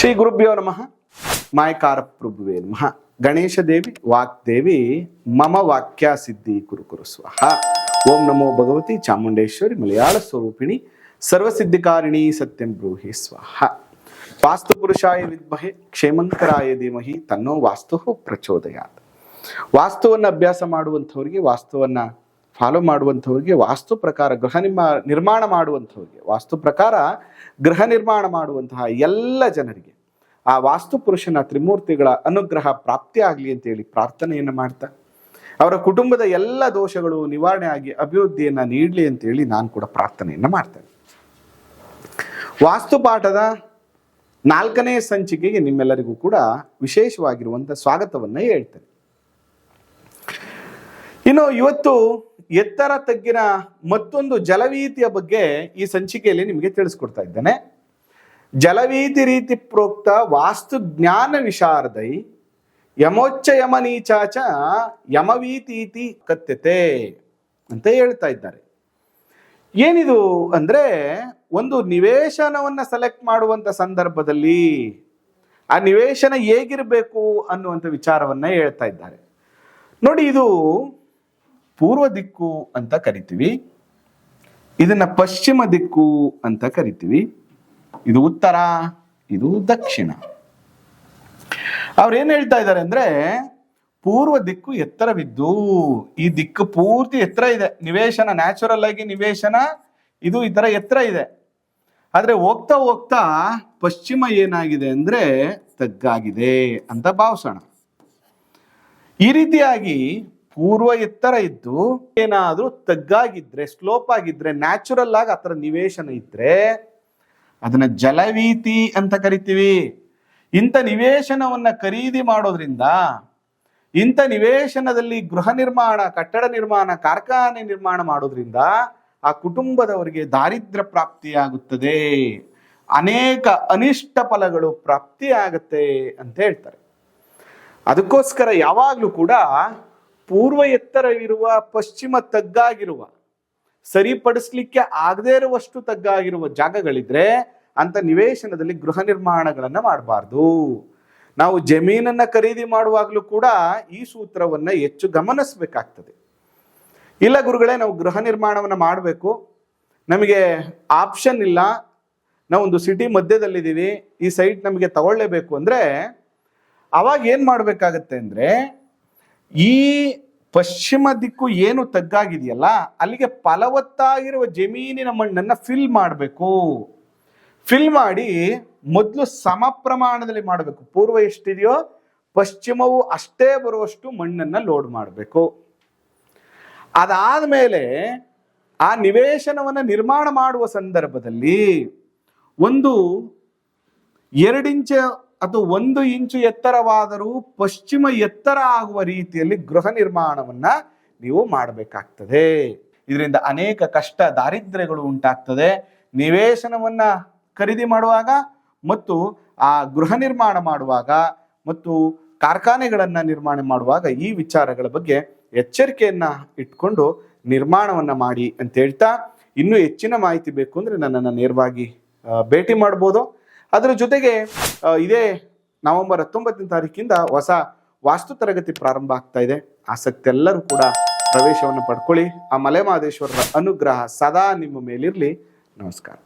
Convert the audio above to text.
ಶ್ರೀ ಗುರುಭ್ಯೋ ನಮಃ. ಮಾಯಕಾರ ಪ್ರಭುವೇ ನಮಃ. ಗಣೇಶ ದೇವಿ ವಾಗ್ದೇವಿ ಮಮ ವಾಕ್ಯ ಸಿದ್ಧಿ ಕುರು ಕುರು ಸ್ವಾಹ. ಓಂ ನಮೋ ಭಗವತಿ ಚಾಮುಂಡೇಶ್ವರಿ ಮಲಯಾಳ ಸ್ವರೂಪಿಣಿ ಸರ್ವಸಿದ್ಧಿಕಾರಿಣಿ ಸತ್ಯಂ ಬ್ರೂಹಿ ಸ್ವಹ. ವಾಸ್ತು ಪುರುಷಾಯ ವಿದ್ಮಹೆ, ಕ್ಷೇಮಂಕರಾಯ ಧೀಮಹಿ, ತನ್ನೋ ವಾಸ್ತು ಪ್ರಚೋದಯಾತ್. ವಾಸ್ತುವನ್ನು ಅಭ್ಯಾಸ ಮಾಡುವಂಥವ್ರಿಗೆ, ವಾಸ್ತುವನ್ನ ಫಾಲೋ ಮಾಡುವಂಥವ್ರಿಗೆ, ವಾಸ್ತು ಪ್ರಕಾರ ಗೃಹ ನಿರ್ಮಾ ನಿರ್ಮಾಣ ಮಾಡುವಂಥವ್ರಿಗೆ, ವಾಸ್ತು ಪ್ರಕಾರ ಗೃಹ ನಿರ್ಮಾಣ ಮಾಡುವಂತಹ ಎಲ್ಲ ಜನರಿಗೆ ಆ ವಾಸ್ತು ಪುರುಷನ ತ್ರಿಮೂರ್ತಿಗಳ ಅನುಗ್ರಹ ಪ್ರಾಪ್ತಿ ಆಗಲಿ ಅಂತೇಳಿ ಪ್ರಾರ್ಥನೆಯನ್ನು ಮಾಡ್ತಾ, ಅವರ ಕುಟುಂಬದ ಎಲ್ಲ ದೋಷಗಳು ನಿವಾರಣೆ ಆಗಿ ಅಭಿವೃದ್ಧಿಯನ್ನು ನೀಡಲಿ ಅಂತೇಳಿ ನಾನು ಕೂಡ ಪ್ರಾರ್ಥನೆಯನ್ನು ಮಾಡ್ತೇನೆ. ವಾಸ್ತುಪಾಠದ ನಾಲ್ಕನೇ ಸಂಚಿಕೆಗೆ ನಿಮ್ಮೆಲ್ಲರಿಗೂ ಕೂಡ ವಿಶೇಷವಾಗಿರುವಂಥ ಸ್ವಾಗತವನ್ನು ಹೇಳ್ತೇನೆ. ಇನ್ನು ಇವತ್ತು ಎತ್ತರ ತಗ್ಗಿನ ಮತ್ತೊಂದು ಜಲವೀತಿಯ ಬಗ್ಗೆ ಈ ಸಂಚಿಕೆಯಲ್ಲಿ ನಿಮಗೆ ತಿಳಿಸ್ಕೊಡ್ತಾ ಇದ್ದೇನೆ. ಜಲವೀತಿ ರೀತಿ ಪ್ರೋಕ್ತ ವಾಸ್ತು ಜ್ಞಾನ ವಿಶಾರದೈ ಯಮೋಚ್ಚ ಯಮ ನೀಚಾಚ ಯಮವೀತೀತಿ ಕತ್ಯತೆ ಅಂತ ಹೇಳ್ತಾ ಇದ್ದಾರೆ. ಏನಿದು ಅಂದ್ರೆ ಒಂದು ನಿವೇಶನವನ್ನ ಸೆಲೆಕ್ಟ್ ಮಾಡುವಂತ ಸಂದರ್ಭದಲ್ಲಿ ಆ ನಿವೇಶನ ಹೇಗಿರಬೇಕು ಅನ್ನುವಂಥ ವಿಚಾರವನ್ನ ಹೇಳ್ತಾ ಇದ್ದಾರೆ. ನೋಡಿ ಇದು ಪೂರ್ವ ದಿಕ್ಕು ಅಂತ ಕರಿತೀವಿ. ಇದನ್ನ ಪಶ್ಚಿಮ ದಿಕ್ಕು ಅಂತ ಕರಿತೀವಿ. ಇದು ಉತ್ತರ, ಇದು ದಕ್ಷಿಣ. ಅವ್ರು ಏನ್ ಹೇಳ್ತಾ ಇದ್ದಾರೆ ಅಂದ್ರೆ, ಪೂರ್ವ ದಿಕ್ಕು ಎತ್ತರವಿದ್ದು, ಈ ದಿಕ್ಕು ಪೂರ್ತಿ ಎತ್ತರ ಇದೆ. ನಿವೇಶನ ನ್ಯಾಚುರಲ್ ಆಗಿ ನಿವೇಶನ, ಇದು ಈ ತರ ಎತ್ತರ ಇದೆ. ಆದ್ರೆ ಹೋಗ್ತಾ ಹೋಗ್ತಾ ಪಶ್ಚಿಮ ಏನಾಗಿದೆ ಅಂದ್ರೆ ತಗ್ಗಾಗಿದೆ ಅಂತ ಭಾವಿಸೋಣ. ಈ ರೀತಿಯಾಗಿ ಪೂರ್ವ ಎತ್ತರ ಇದ್ದು ಏನಾದರೂ ತಗ್ಗಾಗಿದ್ರೆ ಸ್ಲೋಪ್ ಆಗಿದ್ರೆ ನ್ಯಾಚುರಲ್ ಆಗಿ ಆತರ ನಿವೇಶನ ಇದ್ರೆ ಅದನ್ನ ಜಲವೀತಿ ಅಂತ ಕರಿತೀವಿ. ಇಂಥ ನಿವೇಶನವನ್ನ ಖರೀದಿ ಮಾಡೋದ್ರಿಂದ ಇಂಥ ನಿವೇಶನದಲ್ಲಿ ಗೃಹ ನಿರ್ಮಾಣ, ಕಟ್ಟಡ ನಿರ್ಮಾಣ, ಕಾರ್ಖಾನೆ ನಿರ್ಮಾಣ ಮಾಡೋದ್ರಿಂದ ಆ ಕುಟುಂಬದವರಿಗೆ ದಾರಿದ್ರ್ಯ ಪ್ರಾಪ್ತಿಯಾಗುತ್ತದೆ. ಅನೇಕ ಅನಿಷ್ಟ ಫಲಗಳು ಪ್ರಾಪ್ತಿಯಾಗತ್ತೆ ಅಂತ ಹೇಳ್ತಾರೆ. ಅದಕ್ಕೋಸ್ಕರ ಯಾವಾಗಲೂ ಕೂಡ ಪೂರ್ವ ಎತ್ತರವಿರುವ ಪಶ್ಚಿಮ ತಗ್ಗಾಗಿರುವ, ಸರಿಪಡಿಸ್ಲಿಕ್ಕೆ ಆಗದೇ ಇರುವಷ್ಟು ತಗ್ಗಾಗಿರುವ ಜಾಗಗಳಿದ್ರೆ ಅಂತ ನಿವೇಶನದಲ್ಲಿ ಗೃಹ ನಿರ್ಮಾಣಗಳನ್ನ ಮಾಡಬಾರ್ದು. ನಾವು ಜಮೀನನ್ನ ಖರೀದಿ ಮಾಡುವಾಗಲೂ ಕೂಡ ಈ ಸೂತ್ರವನ್ನ ಹೆಚ್ಚು ಗಮನಿಸಬೇಕಾಗ್ತದೆ. ಇಲ್ಲ ಗುರುಗಳೇ, ನಾವು ಗೃಹ ನಿರ್ಮಾಣವನ್ನ ಮಾಡಬೇಕು. ನಮಗೆ ಆಪ್ಷನ್ ಇಲ್ಲ. ನಾವೊಂದು ಸಿಟಿ ಮಧ್ಯದಲ್ಲಿದ್ದೀವಿ. ಈ ಸೈಟ್ ನಮಗೆ ತಗೊಳ್ಳೇಬೇಕು ಅಂದ್ರೆ ಅವಾಗ ಏನ್ ಮಾಡ್ಬೇಕಾಗತ್ತೆ ಅಂದ್ರೆ ಈ ಪಶ್ಚಿಮ ದಿಕ್ಕು ಏನು ತಗ್ಗಾಗಿದೆಯಲ್ಲ, ಅಲ್ಲಿಗೆ ಫಲವತ್ತಾಗಿರುವ ಜಮೀನಿನ ಮಣ್ಣನ್ನು ಫಿಲ್ ಮಾಡಬೇಕು. ಫಿಲ್ ಮಾಡಿ ಮೊದಲು ಸಮ ಪ್ರಮಾಣದಲ್ಲಿ ಮಾಡಬೇಕು. ಪೂರ್ವ ಎಷ್ಟಿದೆಯೋ, ಪಶ್ಚಿಮವು ಅಷ್ಟೇ ಬರುವಷ್ಟು ಮಣ್ಣನ್ನ ಲೋಡ್ ಮಾಡಬೇಕು. ಅದಾದ ಮೇಲೆ ಆ ನಿವೇಶನವನ್ನು ನಿರ್ಮಾಣ ಮಾಡುವ ಸಂದರ್ಭದಲ್ಲಿ ಒಂದು ಎರಡಿಂಚ ಅಥವಾ ಒಂದು ಇಂಚು ಎತ್ತರವಾದರೂ ಪಶ್ಚಿಮ ಎತ್ತರ ಆಗುವ ರೀತಿಯಲ್ಲಿ ಗೃಹ ನಿರ್ಮಾಣವನ್ನ ನೀವು ಮಾಡಬೇಕಾಗ್ತದೆ. ಇದರಿಂದ ಅನೇಕ ಕಷ್ಟ ದಾರಿದ್ರ್ಯಗಳು ಉಂಟಾಗ್ತದೆ. ನಿವೇಶನವನ್ನ ಖರೀದಿ ಮಾಡುವಾಗ ಮತ್ತು ಆ ಗೃಹ ನಿರ್ಮಾಣ ಮಾಡುವಾಗ ಮತ್ತು ಕಾರ್ಖಾನೆಗಳನ್ನ ನಿರ್ಮಾಣ ಮಾಡುವಾಗ ಈ ವಿಚಾರಗಳ ಬಗ್ಗೆ ಎಚ್ಚರಿಕೆಯನ್ನ ಇಟ್ಕೊಂಡು ನಿರ್ಮಾಣವನ್ನ ಮಾಡಿ ಅಂತ ಹೇಳ್ತಾ ಇನ್ನೂ ಹೆಚ್ಚಿನ ಮಾಹಿತಿ ಬೇಕು ಅಂದ್ರೆ ನನ್ನನ್ನು ನೇರವಾಗಿ ಭೇಟಿ ಮಾಡ್ಬೋದು. ಅದರ ಜೊತೆಗೆ ಇದೇ ನವೆಂಬರ್ ಹತ್ತೊಂಬತ್ತನೇ ತಾರೀಕಿಂದ ಹೊಸ ವಾಸ್ತು ತರಗತಿ ಪ್ರಾರಂಭ ಆಗ್ತಾ ಇದೆ. ಆಸಕ್ತೆಲ್ಲರೂ ಕೂಡ ಪ್ರವೇಶವನ್ನು ಪಡ್ಕೊಳ್ಳಿ. ಆ ಮಲೆಮಹದೇಶ್ವರರ ಅನುಗ್ರಹ ಸದಾ ನಿಮ್ಮ ಮೇಲಿರಲಿ. ನಮಸ್ಕಾರ.